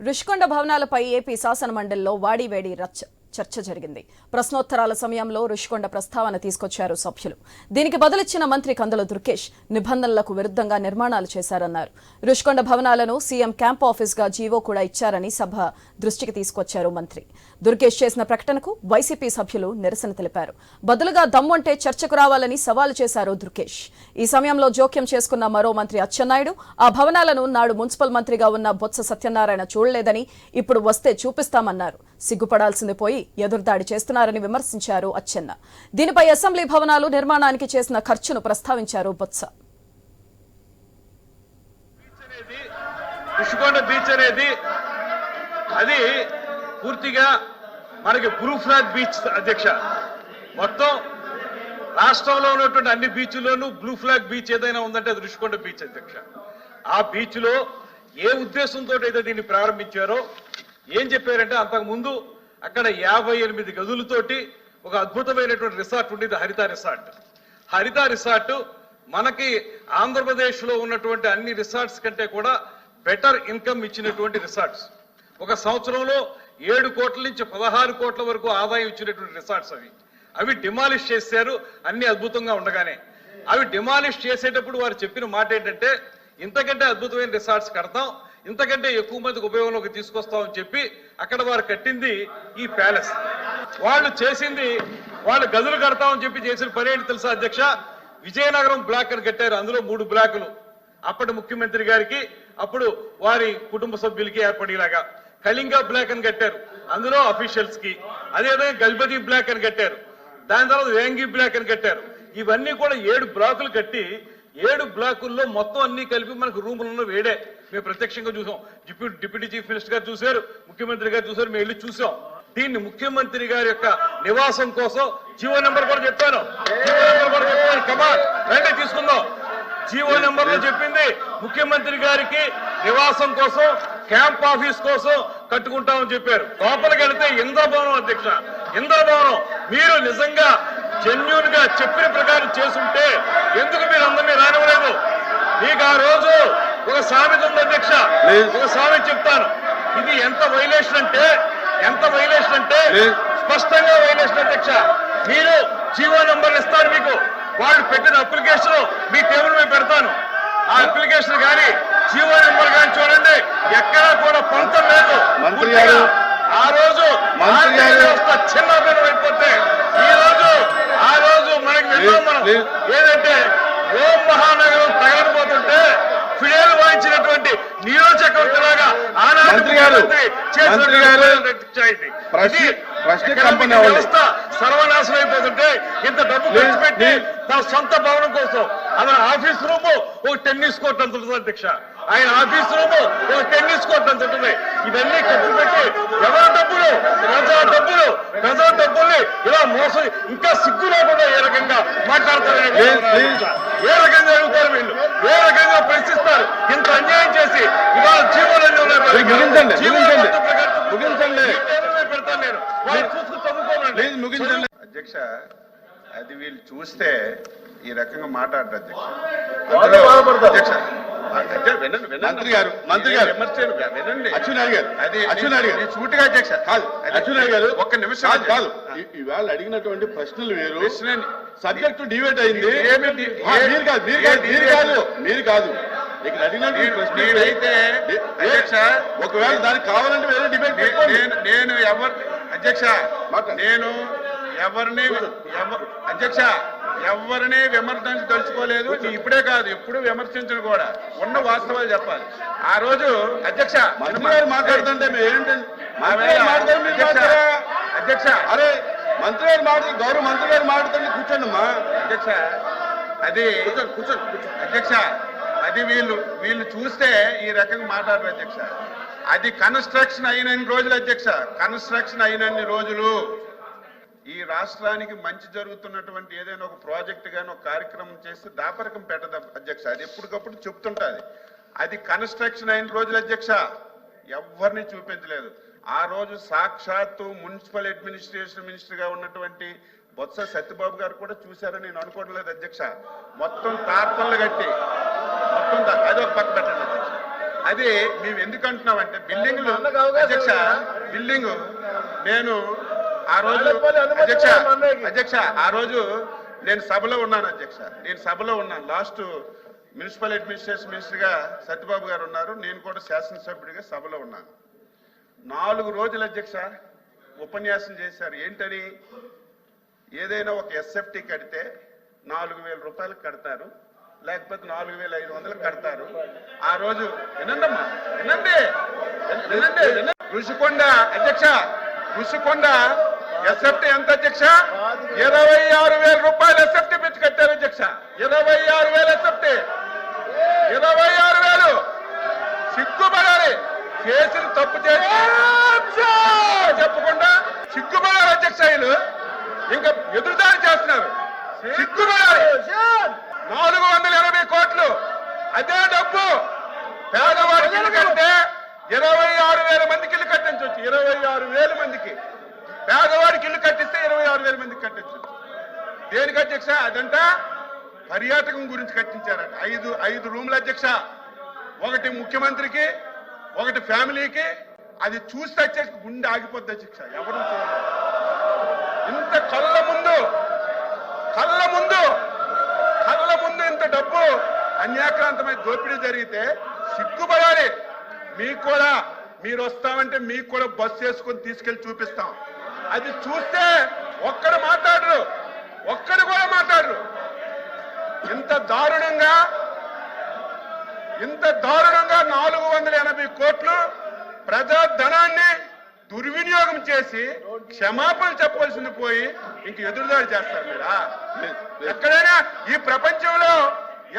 Rushikonda భవనాలపై AP శాసనమండలిలో వాడివేడి రచ్చ చర్చ జరిగింది. ప్రశ్నోత్తరాల సమయంలో రుషికొండ ప్రస్తావన తీసుకొచ్చారు సభ్యులు. దీనికి బదులిచ్చిన మంత్రి కందుల దుర్గేష్ నిబంధనలకు విరుద్ధంగా నిర్మాణాలు చేశారన్నారు. రుషికొండ భవనాలను సీఎం క్యాంప్ ఆఫీస్గా జీవో కూడా ఇచ్చారని సభ దృష్టికి తీసుకొచ్చారు మంత్రి. దుర్గేష్ చేసిన ప్రకటనకు వైసీపీ సభ్యులు నిరసన తెలిపారు. బదులుగా దమ్ముంటే చర్చకు రావాలని సవాలు చేశారు దుర్గేష్. ఈ సమయంలో జోక్యం చేసుకున్న మరో మంత్రి అచ్చెన్నాయుడు ఆ భవనాలను నాడు మున్సిపల్ మంత్రిగా ఉన్న బొత్స సత్యనారాయణ చూడలేదని ఇప్పుడు వస్తే చూపిస్తామన్నారు. సిగ్గుపడాల్సింది పోయి ఎదురుదాడి చేస్తున్నారని విమర్శించారు అచ్చెన్న. దీనిపై అసెంబ్లీ భవనాలు నిర్మాణానికి చేసిన ఖర్చును ప్రస్తావించారు బొత్స. అనేది బీచ్ అనేది అది పూర్తిగా మనకి బ్లూ బీచ్ అధ్యక్ష. మొత్తం రాష్ట్రంలో ఉన్నటువంటి అన్ని బీచ్ల్లోనూ బ్లూ ఫ్లాగ్ బీచ్ ఏదైనా ఉందంటే అది రుషికొండ బీచ్ అధ్యక్ష. ఆ బీచ్లో ఏ ఉద్దేశంతో అయితే దీన్ని ప్రారంభించారో ఏం చెప్పారంటే అంతకుముందు అక్కడ యాభై ఎనిమిది గదులతోటి ఒక అద్భుతమైనటువంటి రిసార్ట్ ఉండేది హరిత రిసార్ట్. హరిత రిసార్ట్ మనకి ఆంధ్రప్రదేశ్లో ఉన్నటువంటి అన్ని రిసార్ట్స్ కంటే కూడా బెటర్ ఇన్కమ్ ఇచ్చినటువంటి రిసార్ట్స్. ఒక సంవత్సరంలో ఏడు కోట్ల నుంచి పదహారు కోట్ల వరకు ఆదాయం ఇచ్చినటువంటి రిసార్ట్స్ అవి. అవి డిమాలిష్ చేశారు అన్ని అద్భుతంగా ఉండగానే. అవి డిమాలిష్ చేసేటప్పుడు వారు చెప్పిన మాట ఏంటంటే ఇంతకంటే అద్భుతమైన రిసార్ట్స్ కడతాం ఇంతకంటే ఎక్కువ మందికి ఉపయోగంలోకి తీసుకొస్తామని చెప్పి అక్కడ వారు కట్టింది ఈ ప్యాలెస్. వాళ్ళు చేసింది వాళ్ళు గదులు కడతామని చెప్పి చేసిన పని ఏంటి తెలుసా అధ్యక్ష? విజయనగరం బ్లాక్ అని కట్టారు అందులో మూడు బ్లాకులు. అప్పటి ముఖ్యమంత్రి గారికి అప్పుడు వారి కుటుంబ సభ్యులకి ఏర్పడేలాగా. కళింగ బ్లాక్ అని కట్టారు. అందులో అఫీషియల్స్కి. అదేవిధంగా గల్బది బ్లాక్ అని కట్టారు. దాని తర్వాత వేంగి బ్లాక్ అని కట్టారు. ఇవన్నీ కూడా ఏడు బ్లాకులు కట్టి ఏడు బ్లాకుల్లో మొత్తం అన్ని కలిపి మనకు రూములను వేడే. మేము ప్రత్యక్షంగా చూసాం. డిప్యూటీ డిప్యూటీ చీఫ్ మినిస్టర్ గారు చూశారు ముఖ్యమంత్రి గారు చూశారు మేము వెళ్ళి చూసాం. దీన్ని ముఖ్యమంత్రి గారి యొక్క నివాసం కోసం జీవో నెంబర్ కూడా చెప్పాను. జీవో నెంబర్ కూడా చెప్పాను. కమాన్ తీసుకుందాం. జీవో నెంబర్లో చెప్పింది ముఖ్యమంత్రి గారికి నివాసం కోసం క్యాంప్ ఆఫీస్ కోసం కట్టుకుంటామని చెప్పారు. లోపలికి వెళితే ఇంద్రభవనం అధ్యక్ష. ఇంద్రభవనం మీరు నిజంగా జెన్యున్గా చెప్పిన ప్రకారం చేసుంటే ఎందుకు మీరు అందరినీ రానివ్వలేదు? మీకు ఆ రోజు ఒక సామెత ఉంది అధ్యక్ష. ఒక సామెత చెప్తాను. ఇది ఎంత వైలేషన్ అంటే ఎంత వైలేషన్ అంటే స్పష్టంగా వైలేషన్ అధ్యక్ష. మీరు జీవో నంబర్ ఇస్తాను మీకు. వాళ్ళు పెట్టిన అప్లికేషన్ మీ టేబుల్ మీద పెడతాను. ఆ అప్లికేషన్ కానీ జీవో నెంబర్ కానీ చూడండి ఎక్కడా కూడా పొంతం లేదు మంత్రి గారు, ఆ రోజు మంత్రి గారు. వ్యవస్థ చిన్న అయిపోతే ఈ రోజు ఆ రోజు మనకి విన్నాం మనం. ఏదంటే ఓం మహానగరం తగలబోతుంటే ఫిడేలు వాయించినటువంటి ఆనాటి ప్రశ్న ఎకనామిక్ కంపెనీ అవ్వాలి. వ్యవస్థ సర్వనాశనం అయిపోతుంటే ఇంత డబ్బు ఖర్చు పెట్టి. తన సొంత భవనం కోసం అతని ఆఫీస్ రూమ్ ఒక టెన్నిస్ కోర్ట్ అంత అధ్యక్ష ఆయన ఆఫీస్ రూమ్ ఒక టెన్నిస్ కోర్ట్ అంత ఉంటుంది ఇవన్నీ ఖర్చు పెట్టి ఎవరి డబ్బులు? ప్రజా డబ్బులు. ప్రజా డబ్బుల్ని ఇలా మోసం ఇంకా సిగ్గు లేకుండా ఏ రకంగా మాట్లాడతారు. ఏ రకంగా అడుగుతారు వీళ్ళు? ఏ రకంగా ప్రశ్నిస్తారు? ఇంత అన్యాయం చేసి ఇవాళ జీవోలన్నీ ఉన్నాయి పెడతాను నేను. ముగించండి. అధ్యక్ష అది వీళ్ళు చూస్తే ఈ రకంగా అధ్యక్ష. అధ్యక్ష. మంత్రి గారు, మంత్రి గారు. వినండి. అది గారు. సూటిగా అధ్యక్ష. కాదు గారు ఒక్క నిమిషం కాదు ఇవాళ అడిగినటువంటి ప్రశ్నలు వేరు. సబ్జెక్ట్ డిబేట్ అయింది. మీరు కాదు మీరు కాదు మీరు? కాదు మీరు కాదు. ఇక్కడ అడిగినటువంటి నేను- ప్రశ్నలు నేనైతే ఏ- అధ్యక్ష ఒకవేళ దానికి కావాలంటే వేరే డిబేట్ నేను నేను ఎవరు అధ్యక్ష. నేను ఎవరిని ఎవ- అధ్యక్ష ఎవరిని విమర్శించి తలుచుకోలేదు. నీ ఇప్పుడే కాదు ఎప్పుడు విమర్శించను కూడా. ఉన్న వాస్తవాలు చెప్పాలి. ఆ రోజు అధ్యక్ష మాట్లాడుతుంటే అధ్యక్ష, అరే మంత్రి గారు మాట్లాడు గౌరవ మంత్రి గారు మాట్లాడుతుంటే కూర్చోండి అమ్మా. అధ్యక్ష అది అధ్యక్ష అది వీళ్ళు వీళ్ళు చూస్తే ఈ రకంగా మాట్లాడరు అధ్యక్ష. అది కన్స్ట్రక్షన్ అయినన్ని రోజులు అధ్యక్ష? కన్స్ట్రక్షన్ అయినన్ని రోజులు? ఈ రాష్ట్రానికి మంచి జరుగుతున్నటువంటి ఏదైనా ఒక ప్రాజెక్ట్ కానీ ఒక కార్యక్రమం చేస్తే దాపరకం పెట్టదు అధ్యక్ష. అది ఎప్పటికప్పుడు చెప్తుంటది. అది కన్స్ట్రక్షన్ అయిన రోజులు అధ్యక్ష. ఎవరిని చూపించలేదు. ఆ రోజు సాక్షాత్తు మున్సిపల్ అడ్మినిస్ట్రేషన్ మినిస్టర్గా ఉన్నటువంటి బొత్స సత్యబాబు గారు కూడా చూశారని నేను అనుకోవడం లేదు అధ్యక్ష. మొత్తం తార్పన్లు కట్టి మొత్తం అది ఒక పక్క పెట్టండి అధ్యక్ష. అది మేము ఎందుకు అంటున్నామంటే బిల్డింగ్లు అధ్యక్ష బిల్డింగ్ నేను ఆ రోజు అధ్యక్ష అధ్యక్ష ఆ రోజు నేను సభలో ఉన్నాను అధ్యక్ష. నేను సభలో ఉన్నాను. లాస్ట్ మున్సిపల్ అడ్మినిస్ట్రేషన్ మినిస్టర్గా సత్యబాబు గారు ఉన్నారు. నేను కూడా శాసనసభ్యుడిగా సభలో ఉన్నాను. నాలుగు రోజులు అధ్యక్ష ఉపన్యాసం చేశారు. ఏంటని? ఏదైనా ఒక ఎస్ఎఫ్టీ కడితే నాలుగు వేల రూపాయలు కడతారు. లేకపోతే నాలుగు వేల ఐదు వందలు కడతారు. ఆ రోజు వినండమ్మా వినండి. వినండి వినండి. ఋషికొండ అధ్యక్ష ఋషికొండ ఎస్ఎఫ్టీ ఎంత అధ్యక్ష? ఇరవై ఆరు వేల రూపాయలు ఎస్ఎఫ్టీ పిచ్చి కట్టారు అధ్యక్ష. ఇరవై ఆరు వేల ఎస్ఎఫ్టీ. ఇరవై ఆరు వేలు. సిగ్గుపడాలి చేసిన తప్పు చేసి చెప్పకుండా సిగ్గుపడాలి అధ్యక్ష వీళ్ళు. ఇంకా ఎదురుదారి చేస్తున్నారు. సిగ్గుపడాలి నాలుగు వందల ఎనభై కోట్లు. అదే డబ్బు. పేదవాడికి ఇల్లు ఇరవై ఆరు వేల మందికి ఇల్లు కట్టించవచ్చు. ఇరవై ఆరు వేల మందికి. పేదవాడికి ఇల్లు కట్టిస్తే ఇరవై ఆరు వేల మందికి కట్టించవచ్చు దేనికి అధ్యక్ష? అదంట పర్యాటకం గురించి కట్టించారట. ఐదు ఐదు రూముల అధ్యక్ష. ఒకటి ముఖ్యమంత్రికి ఒకటి ఫ్యామిలీకి. అది చూస్తే వచ్చేసి గుండె ఆగిపోద్ది అధ్యక్ష. ఎవరు ఇంత కళ్ళ ముందు కళ్ళ ముందు కళ్ళ ముందు ఇంత డబ్బు అన్యాక్రాంతమైన దోపిడీ జరిగితే సిగ్గుపడాలి. మీకు కూడా మీరు వస్తామంటే మీకు కూడా బస్సు వేసుకొని తీసుకెళ్ళి చూపిస్తాం. అది చూస్తే ఒక్కడు మాట్లాడరు ఒక్కడు కూడా మాట్లాడరు. ఇంత దారుణంగా ఇంత దారుణంగా నాలుగు వందల ఎనభై కోట్లు ప్రజా ధనాన్ని దుర్వినియోగం చేసి క్షమాపణ చెప్పవలసింది పోయి ఇంక ఎదురుదాడి చేస్తారు మీరా? ఎక్కడైనా ఈ ప్రపంచంలో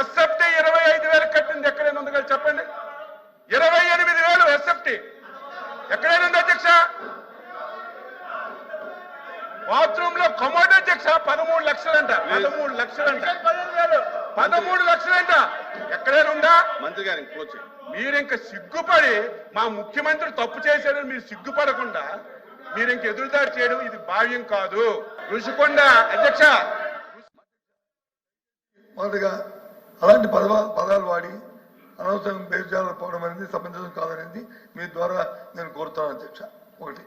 ఎస్ఎఫ్టీ ఇరవై ఐదు వేలు కట్టింది ఎక్కడైనా ఉంది కదా చెప్పండి. ఇరవై ఎనిమిది వేలు ఎస్ఎఫ్టీ. ఎక్కడైనా ఉంది అధ్యక్ష? బాత్రూమ్లో కమోడ్ అధ్యక్ష పదమూడు లక్షలంట. పదమూడు లక్షలంట. పదమూడు లక్షలంట. ఎక్కడైనా ఉందా? మంత్రి గారు మీరు ఇంకా సిగ్గుపడి మా ముఖ్యమంత్రి తప్పు చేశారని మీరు సిగ్గుపడకుండా మీరు ఇంక ఎదురుదాడి చేయడం ఇది భావ్యం కాదు. ఋషికొండ అధ్యక్ష. మొదటగా అలాంటి పదవ పదాలు వాడి అనవసరం బేజాలు పోవడం అనేది సమంజసం కాదనేది మీ ద్వారా నేను కోరుతాను అధ్యక్ష. ఒకటి.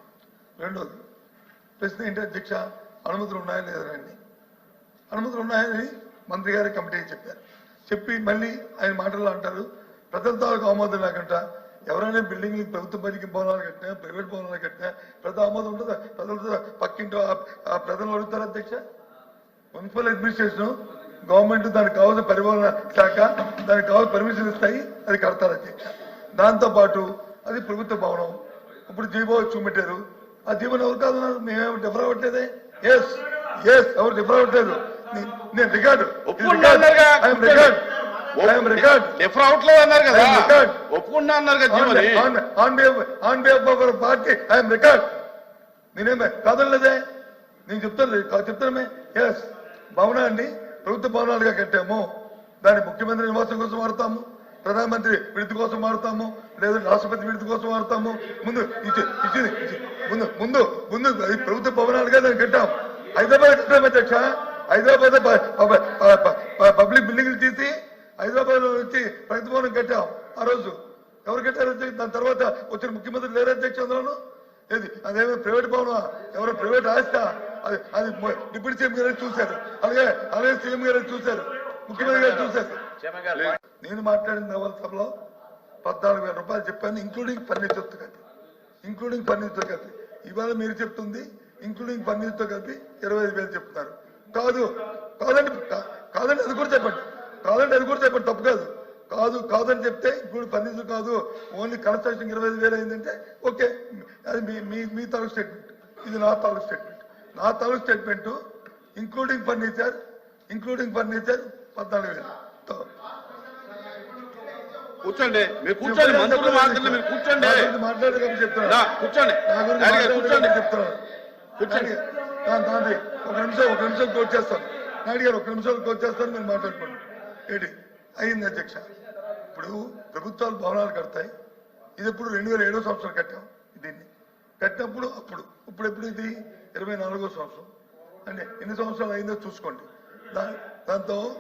రెండోది ప్రశ్న ఏంటి అధ్యక్ష? అనుమతులు ఉన్నాయా లేదనండి అనుమతులు ఉన్నాయని మంత్రి గారి కమిటీకి చెప్పారు. చెప్పి మళ్ళీ ఆయన మాటల్లో అంటారు ప్రజల తాలూకు ఆమోదం లేకుండా ఎవరైనా బిల్డింగ్ ప్రభుత్వ పనికి భవనాలు కట్టినా ప్రైవేట్ భవనాలు కట్టినా ప్రజల ఆమోదం ఉంటుందా ప్రజలతో పక్కింటో ఆ- ఆ ప్రజలు అడుగుతారు అధ్యక్ష? మున్సిపల్ అడ్మినిస్ట్రేషన్ గవర్నమెంట్ దానికి కావాల్సిన పరిపాలన శాఖ దానికి కావాల్సిన పర్మిషన్ ఇస్తాయి అది కడతారు అధ్యక్ష. దాంతో పాటు అది ప్రభుత్వ భవనం. ఇప్పుడు జీవో చూపెట్టారు ఆ జీవోని ఎవరు కాదు మేమేమి డిఫర్ అవ్వట్లేదే? ఎస్ ఎస్ ఎవరు డిఫర్ అవ్వట్లేదు. నేను రికార్డు డిఫర్ అవట్లేదు అన్నారు కదా. అన్నారు కదా. On behalf of party I'm record నేనేమే కాదనలేదే? నేను చెప్తాను చెప్తానమే ఎస్ భవనాన్ని ప్రభుత్వ భవనాలుగా కట్టాము. దాన్ని ముఖ్యమంత్రి నివాసం కోసం వాడతాము. ప్రధానమంత్రి విడుదల కోసం మారుతాము లేదా రాష్ట్రపతి విడుదల కోసం మారుతాము. ముందు ఇచ్చింది ముందు ముందు ముందు ప్రభుత్వ భవనాలుగా దాన్ని కట్టాం. హైదరాబాద్ కట్టాం అధ్యక్ష. హైదరాబాద్ పబ్లిక్ బిల్డింగ్లు తీసి హైదరాబాద్ వచ్చి ప్రగతి భవనం కట్టాం ఆ రోజు. ఎవరు కట్టారు దాని తర్వాత వచ్చిన ముఖ్యమంత్రి లేరు అధ్యక్ష అందులోను. ఏది? అదేమో ప్రైవేట్ భవనం ఎవరో ప్రైవేట్ ఆస్తా అది అది డిప్యూటీ సీఎం గారు చూశారు. అలాగే అలాగే సీఎం గారు చూశారు. ముఖ్యమంత్రి గారు చూశారు. నేను మాట్లాడిన సభలో? పద్నాలుగు వేల రూపాయలు చెప్పాను ఇంక్లూడింగ్ ఫర్నిచర్తో కలిపి. ఇంక్లూడింగ్ ఫర్నిచర్తో కలిపి. ఇవాళ మీరు చెప్తుంది ఇంక్లూడింగ్ ఫర్నిచర్తో కలిపి ఇరవై ఐదు వేలు చెప్తున్నారు. కాదు కాదండి కాదండి అది కూడా చెప్పండి. కాదండి అది కూడా చెప్పండి తప్పు కాదు. కాదు కాదని చెప్తే ఇప్పుడు ఫర్నిచర్ కాదు. ఓన్లీ కన్స్ట్రక్షన్ ఇరవై ఐదు వేలు అయిందంటే ఓకే అది మీ మీ మీ తాలూకు స్టేట్మెంట్ ఇది నా తాలూకు స్టేట్మెంట్ నా తాలూకు statement including furniture including furniture పద్నాలుగు వేలు. కూర్చోండి. మీరు కూర్చోండి. మంత్రులు మాట్లాడండి మీరు కూర్చోండి. నా గురించి మాట్లాడదు కాబట్టి చెప్తున్నాను. రా, కూర్చోండి. కూర్చోండి. కూర్చోండి. దాని- ఒక నిమిషం ఒక నిమిషం కోట్ చేస్తాను. నాయుడు గారు ఒక నిమిషం కోట్ చేస్తాను మీరు మాట్లాడుకోండి. ఏంటి అయింది అధ్యక్ష. ఇప్పుడు ప్రభుత్వాలు భవనాలు కడతాయి. ఇది ఇప్పుడు రెండు వేల ఏడో సంవత్సరం కట్టాం దీన్ని. కట్టినప్పుడు అప్పుడు. ఇప్పుడు ఎప్పుడు ఇది? ఇరవై నాలుగో సంవత్సరం. అంటే ఎన్ని సంవత్సరాలు అయిందో చూసుకోండి. దాంతో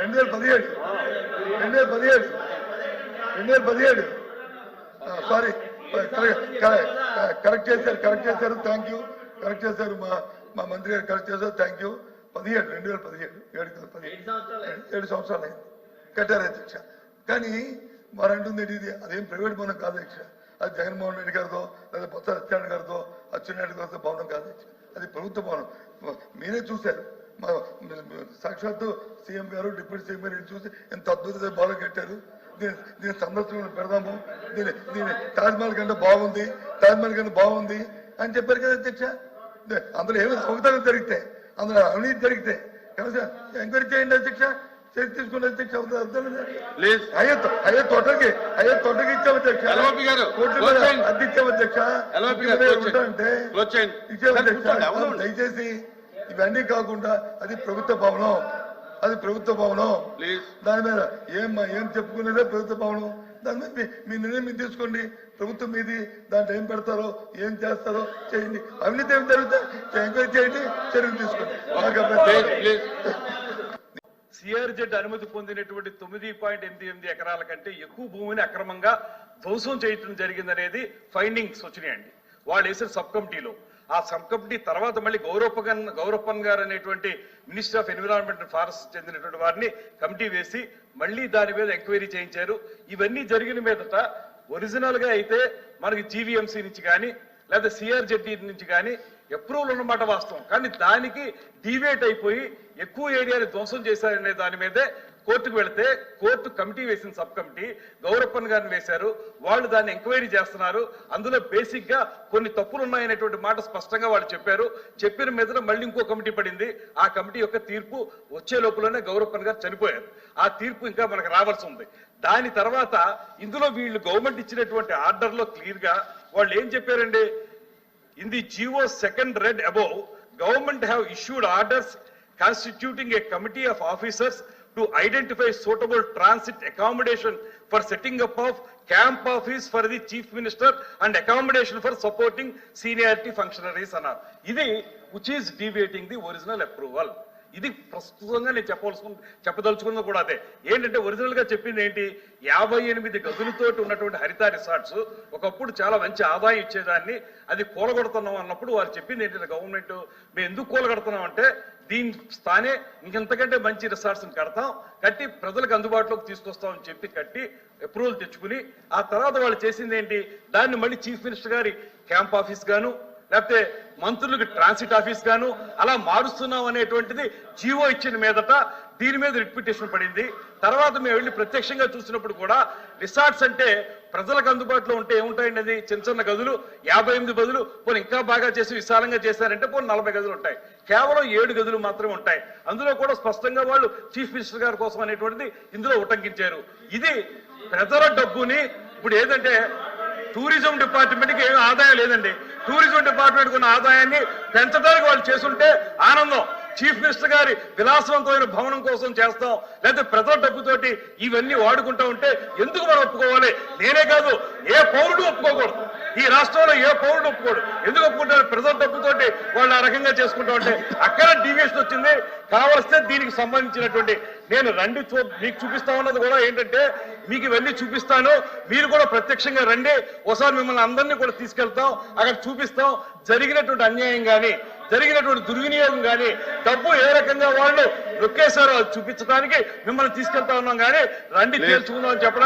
రెండు వేల పదిహేడు. రెండు వేల పదిహేడు రెండు వేల పదిహేడు సారీ కరెక్ట్ చేశారు కరెక్ట్ చేశారు. థ్యాంక్ యూ కరెక్ట్ చేశారు మా మా మంత్రి గారు కరెక్ట్ చేశారు. థ్యాంక్ యూ పదిహేడు రెండు వేల పదిహేడు. ఏడు పదిహేడు. ఏడు సంవత్సరాలు అయింది. కట్టారు అధ్యక్ష. కానీ వారు అంటుంది ఇది అదేం ప్రైవేట్ భవనం కాదు అధ్యక్ష. అది జగన్మోహన్ రెడ్డి గారితో లేదా బొత్స సత్యనారాయణ గారితో అచ్చెన్నాయుడు గారితో భవనం కాదు అది ప్రభుత్వ భవనం. మీరే చూశారు. సాక్షాత్తు సీఎం గారు డిప్యూటీ సీఎం గారు చూసి ఎంత అద్భుతమైన భవనం కట్టారు. దీని దీని సందర్శన పెడదాము. దీని దీని తాజ్మహల్ కంటే బాగుంది. తాజ్మహల్ కంటే బాగుంది అని చెప్పారు కదా అధ్యక్ష. అందులో ఏమి అవకతవకలు జరిగితే అందులో అవినీతి జరిగితే ఎంక్వైరీ చేయండి అధ్యక్ష. చర్య తీసుకుని అధ్యక్ష. అయ్యే అయ్యే తోటకి అయ్యే తోటకి ఇచ్చాము అధ్యక్ష. కోట్ల. అద్దె ఇచ్చాము అధ్యక్ష. ఉంటా అంటే. ఇచ్చాము అధ్యక్ష. దయచేసి ఇవన్నీ కాకుండా అది ప్రభుత్వ భవనం. అది ప్రభుత్వ భవనం. ప్లీజ్ దాని మీద ఏం ఏం చెప్పుకునేదే ప్రభుత్వ భవనం. దాని మీద మీ- మీ నిర్ణయం మీరు తీసుకోండి. ప్రభుత్వం మీది. దాంట్లో ఏం పెడతారో ఏం చేస్తారో చేయండి. అవినీతి ఏం జరుగుతాయి ఎంక్వైరీ చేయండి. చర్యలు తీసుకోండి. సిఆర్జెడ్ అనుమతి పొందినటువంటి తొమ్మిది పాయింట్ ఎనిమిది ఎనిమిది ఎకరాల కంటే ఎక్కువ భూమిని అక్రమంగా ధ్వంసం చేయటం జరిగిందనేది ఫైండింగ్స్ వచ్చినాయండి. వాళ్ళు వేసిన సబ్ కమిటీలో. ఆ సబ్ కమిటీ తర్వాత మళ్ళీ గౌరవపన్ గౌరవప్పన్ గారు అనేటువంటి minister of environment and forest చెందినటువంటి వారిని కమిటీ వేసి మళ్ళీ దాని మీద ఎంక్వైరీ చేయించారు. ఇవన్నీ జరిగిన మీదట ఒరిజినల్గా అయితే మనకి జీవీఎంసీ నుంచి కానీ లేదా సిఆర్జెడ్డి నుంచి కానీ అప్రూవల్ ఉన్నమాట వాస్తవం. కానీ దానికి డివేట్ అయిపోయి ఎక్కువ ఏరియాని ధ్వంసం చేశారనే దాని మీదే కోర్టుకు వెళితే కోర్టు కమిటీ వేసిన సబ్ కమిటీ గౌరప్పన్ గారిని వేశారు. వాళ్ళు దాన్ని ఎంక్వైరీ చేస్తున్నారు. అందులో బేసిక్గా కొన్ని తప్పులు ఉన్నాయనేటువంటి మాట స్పష్టంగా వాళ్ళు చెప్పారు. చెప్పిన మీద మళ్ళీ ఇంకో కమిటీ పడింది. ఆ కమిటీ యొక్క తీర్పు వచ్చే లోపలనే గౌరప్పన్ గారు చనిపోయారు. ఆ తీర్పు ఇంకా మనకు రావాల్సి ఉంది. దాని తర్వాత ఇందులో వీళ్ళు గవర్నమెంట్ ఇచ్చినటువంటి ఆర్డర్లో క్లియర్గా వాళ్ళు ఏం చెప్పారండి? In the GO second read above government have issued orders constituting a committee of officers to identify suitable transit accommodation for setting up of camp office for the chief minister and accommodation for supporting seniority functionaries అన్నారు ఇది which is deviating the original approval ఇది ప్రస్తుతంగా నేను చెప్పవలసు చెప్పదలుచుకున్నది కూడా అదే ఏంటంటే ఒరిజినల్గా చెప్పింది ఏంటి యాభై ఎనిమిది గదులతోటి ఉన్నటువంటి హరిత రిసార్ట్స్ ఒకప్పుడు చాలా మంచి ఆదాయం ఇచ్చేదాన్ని అది కూలగొడుతున్నాం అన్నప్పుడు వారు చెప్పింది ఏంటంటే గవర్నమెంట్ మేము ఎందుకు కూలగడుతున్నాం అంటే దీని స్థానే ఇంకెంతకంటే మంచి రిసార్ట్స్ కడతాం. కట్టి ప్రజలకు అందుబాటులోకి తీసుకొస్తామని చెప్పి కట్టి అప్రూవల్ తెచ్చుకుని ఆ తర్వాత వాళ్ళు చేసింది ఏంటి? దాన్ని మళ్ళీ చీఫ్ మినిస్టర్ గారి క్యాంప్ ఆఫీస్ గాను లేకపోతే మంత్రులకు ట్రాన్సిట్ ఆఫీస్ గాను అలా మారుస్తున్నాం అనేటువంటిది జీవో ఇచ్చిన మీదట దీని మీద రిప్యుటేషన్ పడింది. తర్వాత మేము వెళ్ళి ప్రత్యక్షంగా చూసినప్పుడు కూడా రిసార్ట్స్ అంటే ప్రజలకు అందుబాటులో ఉంటే ఏముంటాయండి అది? చిన్న చిన్న గదులు యాభై ఎనిమిది గదులు పోనీ ఇంకా బాగా చేసి విశాలంగా చేశారంటే పోనీ నలభై గదులు ఉంటాయి. కేవలం ఏడు గదులు మాత్రమే ఉంటాయి. అందులో కూడా స్పష్టంగా వాళ్ళు చీఫ్ మినిస్టర్ గారి కోసం అనేటువంటిది ఇందులో ఉటంకించారు. ఇది ప్రజల డబ్బుని ఇప్పుడు ఏదంటే టూరిజం డిపార్ట్మెంట్కి ఆదాయం లేదండి. టూరిజం డిపార్ట్మెంట్కి ఉన్న ఆదాయాన్ని పెంచడానికి వాళ్ళు చేస్తుంటే ఆనందం. చీఫ్ మినిస్టర్ గారి విలాసవంతమైన భవనం కోసం చేస్తాం లేదా ప్రజల డబ్బుతోటి ఇవన్నీ వాడుకుంటా ఉంటే ఎందుకు మనం ఒప్పుకోవాలి? నేనే కాదు ఏ పౌరుడు ఒప్పుకోకూడదు. ఈ రాష్ట్రంలో ఏ పౌరుడు ఒప్పుకోడు. ఎందుకు ఒప్పుకుంటారు? ప్రజల డబ్బుతోటి వాళ్ళు ఆ రకంగా చేసుకుంటా ఉంటే. అక్కడ డీవియేషన్ వచ్చింది. కావలిస్తే దీనికి సంబంధించినటువంటి నేను రండి మీకు చూపిస్తా ఉన్నది కూడా ఏంటంటే మీకు ఇవన్నీ చూపిస్తాను. మీరు కూడా ప్రత్యక్షంగా రండి. ఒకసారి మిమ్మల్ని అందరినీ కూడా తీసుకెళ్తాం. అక్కడ చూపిస్తాం. జరిగినటువంటి అన్యాయం కానీ జరిగినటువంటి దుర్వినియోగం కానీ డబ్బు ఏ రకంగా వాళ్ళు నొక్కేశారో చూపించడానికి మిమ్మల్ని తీసుకెళ్తా ఉన్నాం కానీ రండి తేల్చుకుందాం అని చెప్పడానికి